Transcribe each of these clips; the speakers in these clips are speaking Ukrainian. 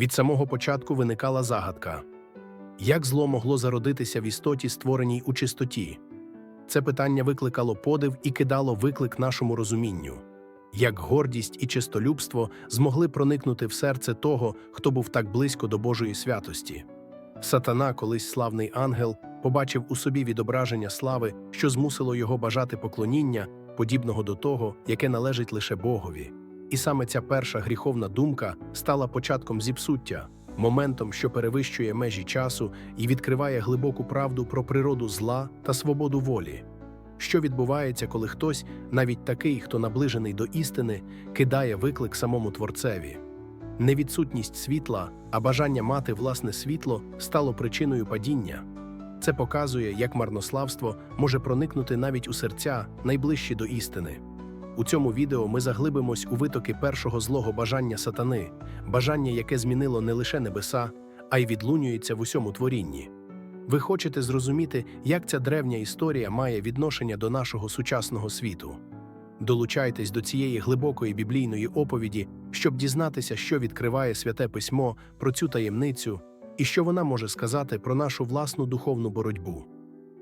Від самого початку виникала загадка. Як зло могло зародитися в істоті, створеній у чистоті? Це питання викликало подив і кидало виклик нашому розумінню. Як гордість і чистолюбство змогли проникнути в серце того, хто був так близько до Божої святості. Сатана, колись славний ангел, побачив у собі відображення слави, що змусило його бажати поклоніння, подібного до того, яке належить лише Богові. І саме ця перша гріховна думка стала початком зіпсуття, моментом, що перевищує межі часу і відкриває глибоку правду про природу зла та свободу волі. Що відбувається, коли хтось, навіть такий, хто наближений до істини, кидає виклик самому творцеві? Не відсутність світла, а бажання мати власне світло стало причиною падіння. Це показує, як марнославство може проникнути навіть у серця, найближчі до істини. У цьому відео ми заглибимось у витоки першого злого бажання сатани, бажання, яке змінило не лише небеса, а й відлунюється в усьому творінні. Ви хочете зрозуміти, як ця древня історія має відношення до нашого сучасного світу. Долучайтесь до цієї глибокої біблійної оповіді, щоб дізнатися, що відкриває святе письмо про цю таємницю і що вона може сказати про нашу власну духовну боротьбу.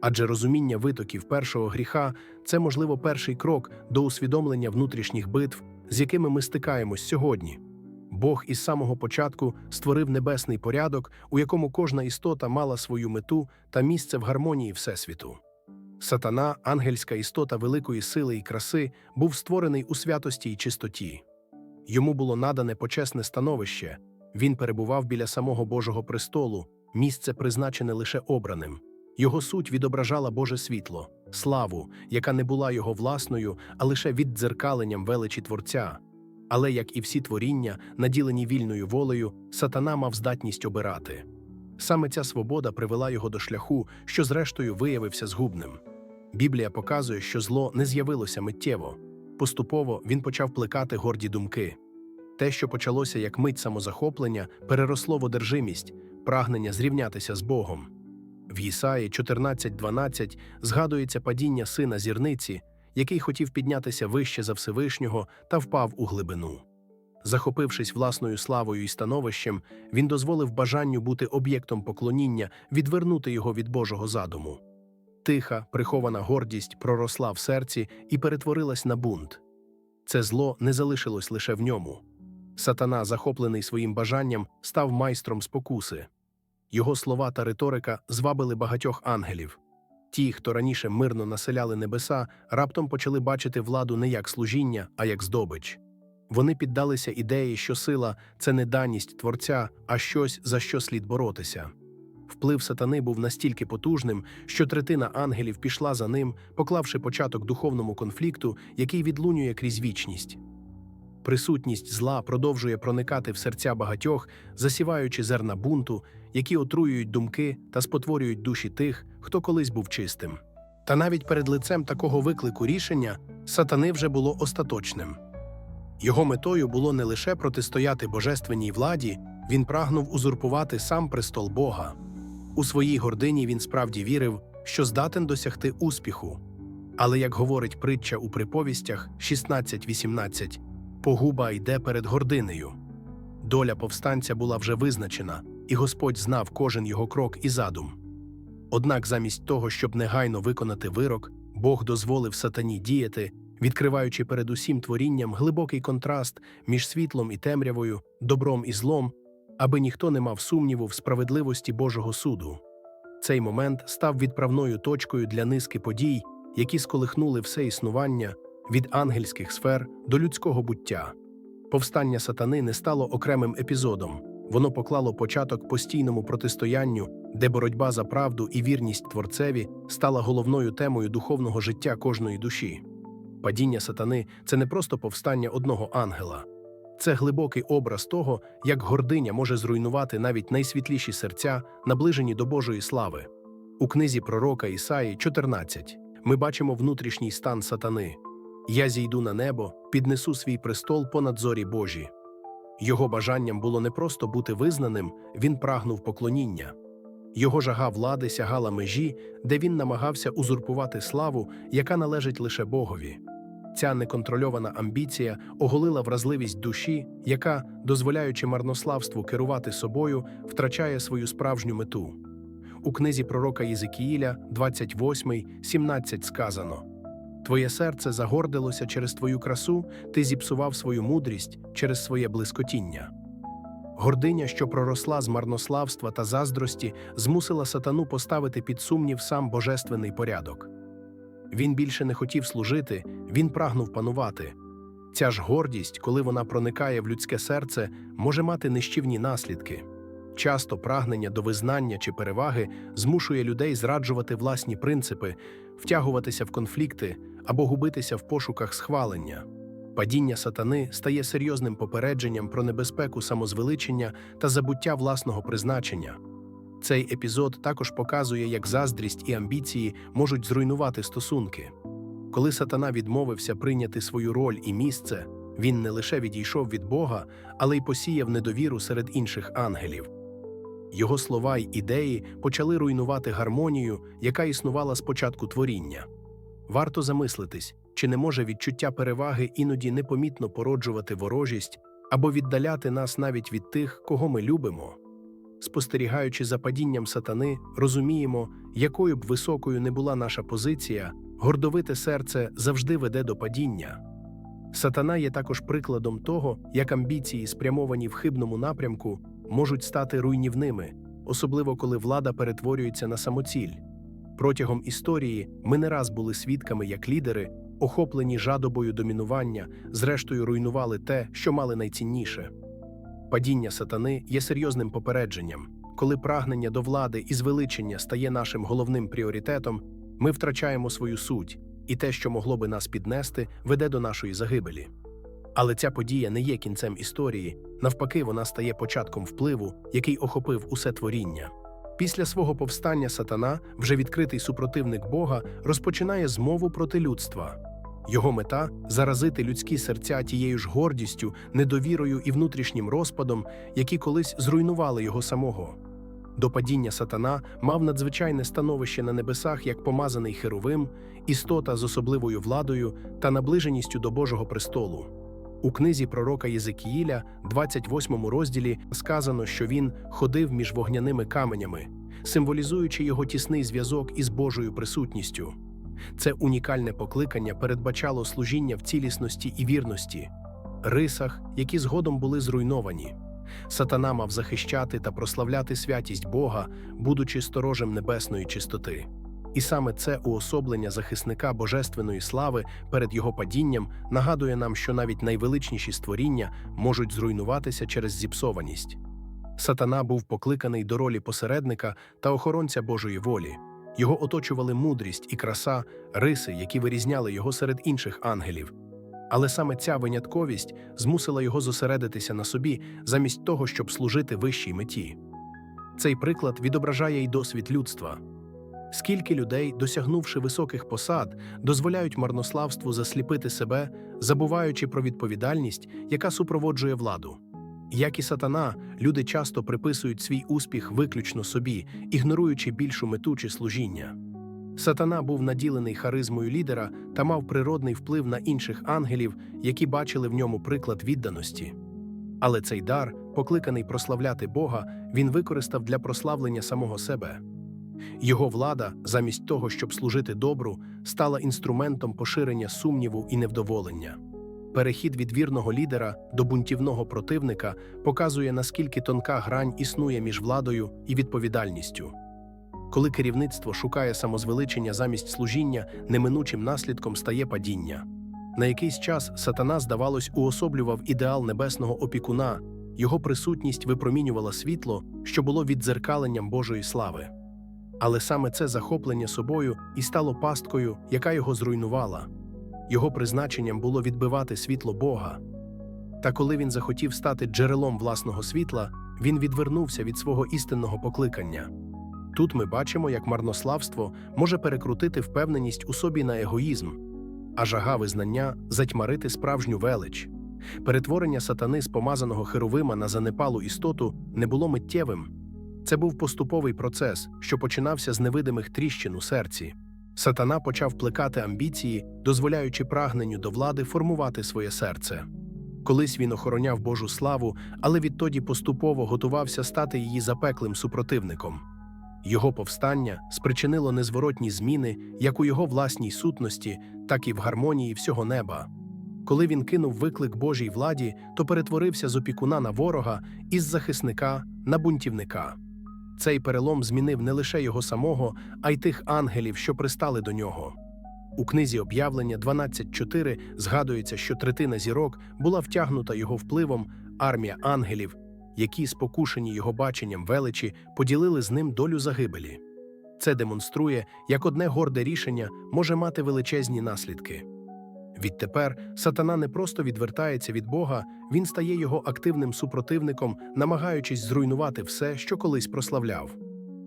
Адже розуміння витоків першого гріха це, можливо, перший крок до усвідомлення внутрішніх битв, з якими ми стикаємось сьогодні. Бог із самого початку створив небесний порядок, у якому кожна істота мала свою мету та місце в гармонії Всесвіту. Сатана, ангельська істота великої сили і краси, був створений у святості й чистоті. Йому було надане почесне становище, він перебував біля самого Божого престолу, місце призначене лише обраним. Його суть відображала Боже світло, славу, яка не була його власною, а лише віддзеркаленням величі Творця. Але, як і всі творіння, наділені вільною волею, сатана мав здатність обирати. Саме ця свобода привела його до шляху, що зрештою виявився згубним. Біблія показує, що зло не з'явилося миттєво. Поступово він почав плекати горді думки. Те, що почалося як мить самозахоплення, переросло в одержимість, прагнення зрівнятися з Богом. В Єсаї 14.12 згадується падіння сина зірниці, який хотів піднятися вище за Всевишнього та впав у глибину. Захопившись власною славою і становищем, він дозволив бажанню бути об'єктом поклоніння відвернути його від Божого задуму. Тиха, прихована гордість проросла в серці і перетворилась на бунт. Це зло не залишилось лише в ньому. Сатана, захоплений своїм бажанням, став майстром спокуси. Його слова та риторика звабили багатьох ангелів. Ті, хто раніше мирно населяли небеса, раптом почали бачити владу не як служіння, а як здобич. Вони піддалися ідеї, що сила це не даність творця, а щось, за що слід боротися. Вплив сатани був настільки потужним, що третина ангелів пішла за ним, поклавши початок духовному конфлікту, який відлунює крізь вічність. Присутність зла продовжує проникати в серця багатьох, засіваючи зерна бунту, які отруюють думки та спотворюють душі тих, хто колись був чистим. Та навіть перед лицем такого виклику рішення сатани вже було остаточним. Його метою було не лише протистояти божественній владі, він прагнув узурпувати сам престол Бога. У своїй гордині він справді вірив, що здатен досягти успіху. Але, як говорить притча у приповістях 16-18, погуба йде перед гординею. Доля повстанця була вже визначена, і Господь знав кожен його крок і задум. Однак, замість того, щоб негайно виконати вирок, Бог дозволив сатані діяти, відкриваючи перед усім творінням глибокий контраст між світлом і темрявою, добром і злом, аби ніхто не мав сумніву в справедливості Божого суду. Цей момент став відправною точкою для низки подій, які сколихнули все існування від ангельських сфер до людського буття. Повстання сатани не стало окремим епізодом, воно поклало початок постійному протистоянню, де боротьба за правду і вірність творцеві стала головною темою духовного життя кожної душі. Падіння сатани це не просто повстання одного ангела, це глибокий образ того, як гординя може зруйнувати навіть найсвітліші серця, наближені до Божої слави. У книзі пророка Ісаї 14 ми бачимо внутрішній стан сатани. Я зійду на небо, піднесу свій престол понад зорі Божі. Його бажанням було не просто бути визнаним, він прагнув поклоніння. Його жага влади сягала межі, де він намагався узурпувати славу, яка належить лише Богові. Ця неконтрольована амбіція оголила вразливість душі, яка, дозволяючи марнославству керувати собою, втрачає свою справжню мету. У книзі пророка Єзикіїля, 28, 17 сказано: Твоє серце загордилося через твою красу, ти зіпсував свою мудрість через своє блискотіння. Гординя, що проросла з марнославства та заздрості, змусила сатану поставити під сумнів сам божественний порядок. Він більше не хотів служити, він прагнув панувати. Ця ж гордість, коли вона проникає в людське серце, може мати нищівні наслідки. Часто прагнення до визнання чи переваги змушує людей зраджувати власні принципи, втягуватися в конфлікти або губитися в пошуках схвалення. Падіння сатани стає серйозним попередженням про небезпеку самозвеличення та забуття власного призначення. Цей епізод також показує, як заздрість і амбіції можуть зруйнувати стосунки. Коли сатана відмовився прийняти свою роль і місце, він не лише відійшов від Бога, але й посіяв недовіру серед інших ангелів. Його слова й ідеї почали руйнувати гармонію, яка існувала з початку творіння. Варто замислитись, чи не може відчуття переваги іноді непомітно породжувати ворожість або віддаляти нас навіть від тих, кого ми любимо. Спостерігаючи за падінням сатани, розуміємо, якою б високою не була наша позиція, гордовите серце завжди веде до падіння. Сатана є також прикладом того, як амбіції, спрямовані в хибному напрямку, можуть стати руйнівними, особливо коли влада перетворюється на самоціль. Протягом історії ми не раз були свідками, як лідери, охоплені жадобою домінування, зрештою руйнували те, що мали найцінніше. Падіння сатани є серйозним попередженням. Коли прагнення до влади і звеличення стає нашим головним пріоритетом, ми втрачаємо свою суть, і те, що могло би нас піднести, веде до нашої загибелі. Але ця подія не є кінцем історії, навпаки, вона стає початком впливу, який охопив усе творіння. Після свого повстання сатана, вже відкритий супротивник Бога, розпочинає змову проти людства. Його мета заразити людські серця тією ж гордістю, недовірою і внутрішнім розпадом, які колись зруйнували його самого. До падіння сатана мав надзвичайне становище на небесах як помазаний херовим, істота з особливою владою та наближеністю до Божого престолу. У книзі пророка Єзекіїля, 28 розділі, сказано, що він ходив між вогняними каменями, символізуючи його тісний зв'язок із Божою присутністю. Це унікальне покликання передбачало служіння в цілісності і вірності, рисах, які згодом були зруйновані. Сатана мав захищати та прославляти святість Бога, будучи сторожем небесної чистоти. І саме це уособлення захисника божественної слави перед його падінням нагадує нам, що навіть найвеличніші створіння можуть зруйнуватися через зіпсованість. Сатана був покликаний до ролі посередника та охоронця Божої волі. Його оточували мудрість і краса, риси, які вирізняли його серед інших ангелів. Але саме ця винятковість змусила його зосередитися на собі замість того, щоб служити вищій меті. Цей приклад відображає й досвід людства. Скільки людей, досягнувши високих посад, дозволяють марнославству засліпити себе, забуваючи про відповідальність, яка супроводжує владу. Як і сатана, люди часто приписують свій успіх виключно собі, ігноруючи більшу мету чи служіння. Сатана був наділений харизмою лідера та мав природний вплив на інших ангелів, які бачили в ньому приклад відданості. Але цей дар, покликаний прославляти Бога, він використав для прославлення самого себе. Його влада, замість того, щоб служити добру, стала інструментом поширення сумніву і невдоволення. Перехід від вірного лідера до бунтівного противника показує, наскільки тонка грань існує між владою і відповідальністю. Коли керівництво шукає самозвеличення замість служіння, неминучим наслідком стає падіння. На якийсь час сатана, здавалось, уособлював ідеал небесного опікуна, його присутність випромінювала світло, що було віддзеркаленням Божої слави. Але саме це захоплення собою і стало пасткою, яка його зруйнувала. Його призначенням було відбивати світло Бога. Та коли він захотів стати джерелом власного світла, він відвернувся від свого істинного покликання. Тут ми бачимо, як марнославство може перекрутити впевненість у собі на егоїзм, а жага визнання затьмарити справжню велич. Перетворення сатани з помазаного херовима на занепалу істоту не було миттєвим. Це був поступовий процес, що починався з невидимих тріщин у серці. Сатана почав плекати амбіції, дозволяючи прагненню до влади формувати своє серце. Колись він охороняв Божу славу, але відтоді поступово готувався стати її запеклим супротивником. Його повстання спричинило незворотні зміни як у його власній сутності, так і в гармонії всього неба. Коли він кинув виклик Божій владі, то перетворився з опікуна на ворога і з захисника на бунтівника. Цей перелом змінив не лише його самого, а й тих ангелів, що пристали до нього. У книзі об'явлення 12.4 згадується, що третина зірок була втягнута його впливом армія ангелів, які, спокушені його баченням величі, поділили з ним долю загибелі. Це демонструє, як одне горде рішення може мати величезні наслідки. Відтепер сатана не просто відвертається від Бога, він стає його активним супротивником, намагаючись зруйнувати все, що колись прославляв.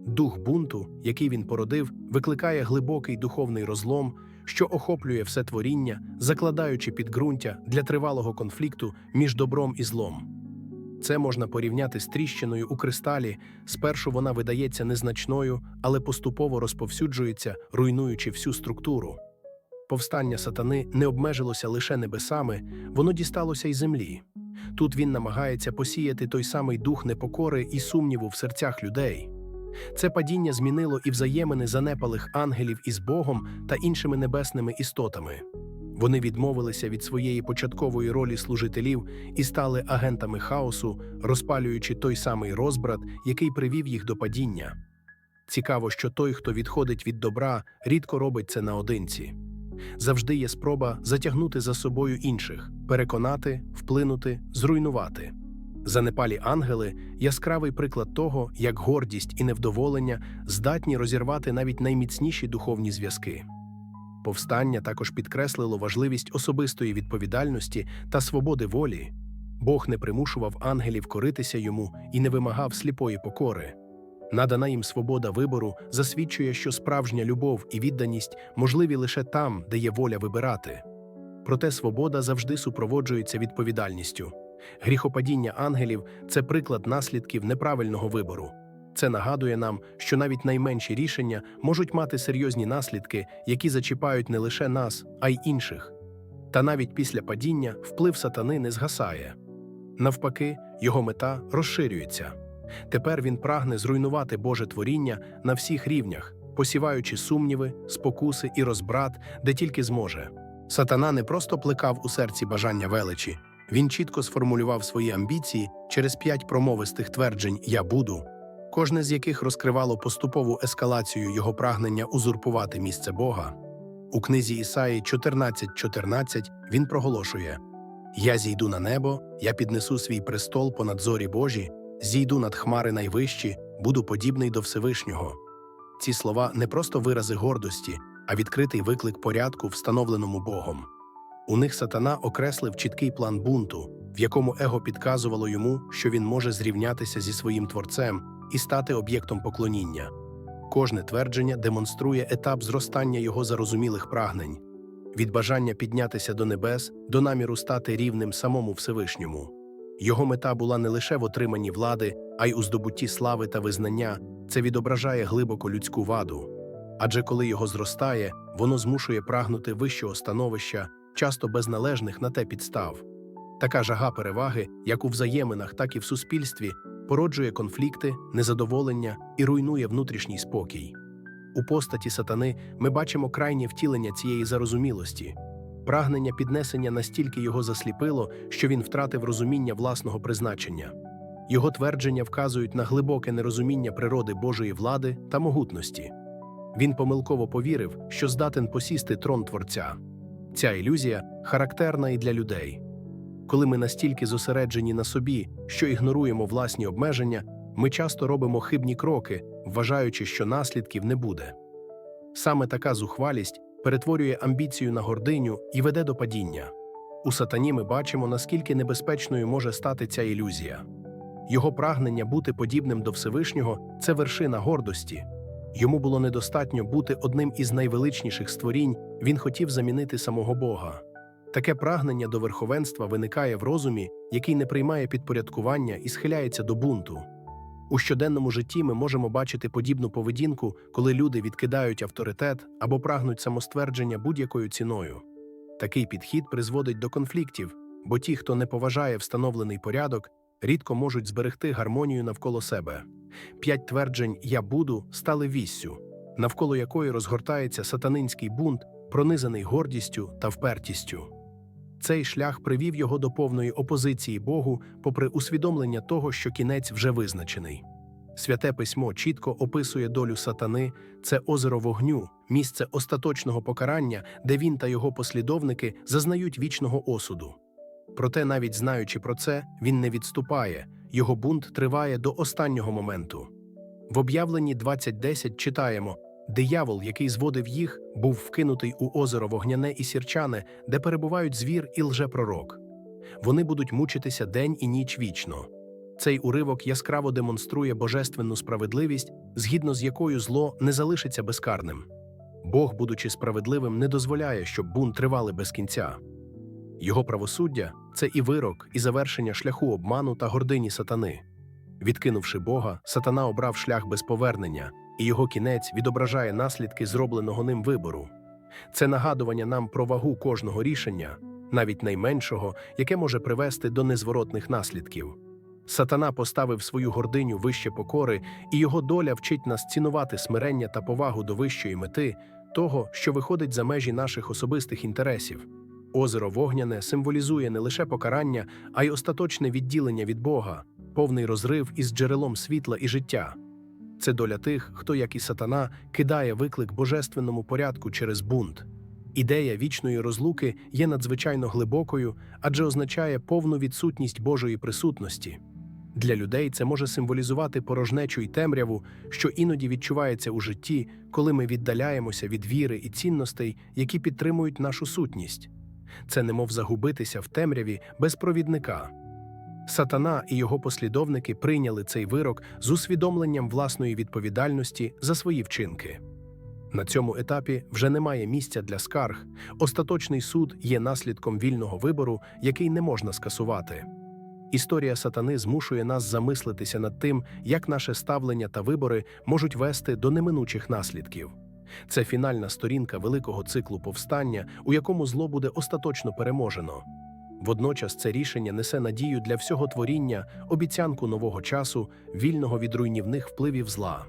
Дух бунту, який він породив, викликає глибокий духовний розлом, що охоплює все творіння, закладаючи підґрунтя для тривалого конфлікту між добром і злом. Це можна порівняти з тріщиною у кристалі. Спершу вона видається незначною, але поступово розповсюджується, руйнуючи всю структуру. Повстання сатани не обмежилося лише небесами, воно дісталося й землі. Тут він намагається посіяти той самий дух непокори і сумніву в серцях людей. Це падіння змінило і взаємини занепалих ангелів із Богом та іншими небесними істотами. Вони відмовилися від своєї початкової ролі служителів і стали агентами хаосу, розпалюючи той самий розбрат, який привів їх до падіння. Цікаво, що той, хто відходить від добра, рідко робить це наодинці. Завжди є спроба затягнути за собою інших, переконати, вплинути, зруйнувати. Занепалі ангели яскравий приклад того, як гордість і невдоволення здатні розірвати навіть найміцніші духовні зв'язки. Повстання також підкреслило важливість особистої відповідальності та свободи волі. Бог не примушував ангелів коритися йому і не вимагав сліпої покори. Надана їм свобода вибору засвідчує, що справжня любов і відданість можливі лише там, де є воля вибирати. Проте свобода завжди супроводжується відповідальністю. Гріхопадіння ангелів це приклад наслідків неправильного вибору. Це нагадує нам, що навіть найменші рішення можуть мати серйозні наслідки, які зачіпають не лише нас, а й інших. Та навіть після падіння вплив сатани не згасає. Навпаки, його мета розширюється. Тепер він прагне зруйнувати Боже творіння на всіх рівнях, посіваючи сумніви, спокуси і розбрат, де тільки зможе. Сатана не просто плекав у серці бажання величі, він чітко сформулював свої амбіції через п'ять промовистих тверджень Я буду, кожне з яких розкривало поступову ескалацію його прагнення узурпувати місце Бога. У книзі Ісаї 14.14 він проголошує: Я зійду на небо, я піднесу свій престол понад зорі Божі, зійду над хмари найвищі, буду подібний до Всевишнього. Ці слова не просто вирази гордості, а відкритий виклик порядку, встановленому Богом. У них сатана окреслив чіткий план бунту, в якому его підказувало йому, що він може зрівнятися зі своїм творцем і стати об'єктом поклоніння. Кожне твердження демонструє етап зростання його зарозумілих прагнень від бажання піднятися до небес до наміру стати рівним самому Всевишньому. Його мета була не лише в отриманні влади, а й у здобутті слави та визнання. Це відображає глибоко людську ваду. Адже коли його зростає, воно змушує прагнути вищого становища, часто без належних на те підстав. Така жага переваги, як у взаєминах, так і в суспільстві, породжує конфлікти, незадоволення і руйнує внутрішній спокій. У постаті сатани ми бачимо крайнє втілення цієї зарозумілості. Прагнення піднесення настільки його засліпило, що він втратив розуміння власного призначення. Його твердження вказують на глибоке нерозуміння природи Божої влади та могутності. Він помилково повірив, що здатен посісти трон Творця. Ця ілюзія характерна і для людей. Коли ми настільки зосереджені на собі, що ігноруємо власні обмеження, ми часто робимо хибні кроки, вважаючи, що наслідків не буде. Саме така зухвалість перетворює амбіцію на гординю і веде до падіння. У сатані ми бачимо, наскільки небезпечною може стати ця ілюзія. Його прагнення бути подібним до Всевишнього це вершина гордості. Йому було недостатньо бути одним із найвеличніших створінь, він хотів замінити самого Бога. Таке прагнення до верховенства виникає в розумі, який не приймає підпорядкування і схиляється до бунту. У щоденному житті ми можемо бачити подібну поведінку, коли люди відкидають авторитет або прагнуть самоствердження будь-якою ціною. Такий підхід призводить до конфліктів, бо ті, хто не поважає встановлений порядок, рідко можуть зберегти гармонію навколо себе. П'ять тверджень Я буду стали віссю, навколо якої розгортається сатанинський бунт, пронизаний гордістю та впертістю. Цей шлях привів його до повної опозиції Богу, попри усвідомлення того, що кінець вже визначений. Святе письмо чітко описує долю сатани, це озеро вогню, місце остаточного покарання, де він та його послідовники зазнають вічного осуду. Проте, навіть знаючи про це, він не відступає, його бунт триває до останнього моменту. В об'явленні 20.10 читаємо Диявол, який зводив їх, був вкинутий у озеро вогняне і сірчане, де перебувають звір і лжепророк. Вони будуть мучитися день і ніч вічно. Цей уривок яскраво демонструє божественну справедливість, згідно з якою зло не залишиться безкарним. Бог, будучи справедливим, не дозволяє, щоб бунт тривали без кінця. Його правосуддя це і вирок, і завершення шляху обману та гордині сатани. Відкинувши Бога, сатана обрав шлях без повернення, і його кінець відображає наслідки зробленого ним вибору. Це нагадування нам про вагу кожного рішення, навіть найменшого, яке може привести до незворотних наслідків. Сатана поставив свою гординю вище покори, і його доля вчить нас цінувати смирення та повагу до вищої мети, того, що виходить за межі наших особистих інтересів. Озеро Вогняне символізує не лише покарання, а й остаточне відділення від Бога, повний розрив із джерелом світла і життя. Це доля тих, хто, як і сатана, кидає виклик божественному порядку через бунт. Ідея вічної розлуки є надзвичайно глибокою, адже означає повну відсутність Божої присутності. Для людей це може символізувати порожнечу й темряву, що іноді відчувається у житті, коли ми віддаляємося від віри і цінностей, які підтримують нашу сутність. Це немов загубитися в темряві без провідника. Сатана і його послідовники прийняли цей вирок з усвідомленням власної відповідальності за свої вчинки. На цьому етапі вже немає місця для скарг. Остаточний суд є наслідком вільного вибору, який не можна скасувати. Історія сатани змушує нас замислитися над тим, як наше ставлення та вибори можуть вести до неминучих наслідків. Це фінальна сторінка великого циклу повстання, у якому зло буде остаточно переможено. Водночас це рішення несе надію для всього творіння, обіцянку нового часу, вільного від руйнівних впливів зла.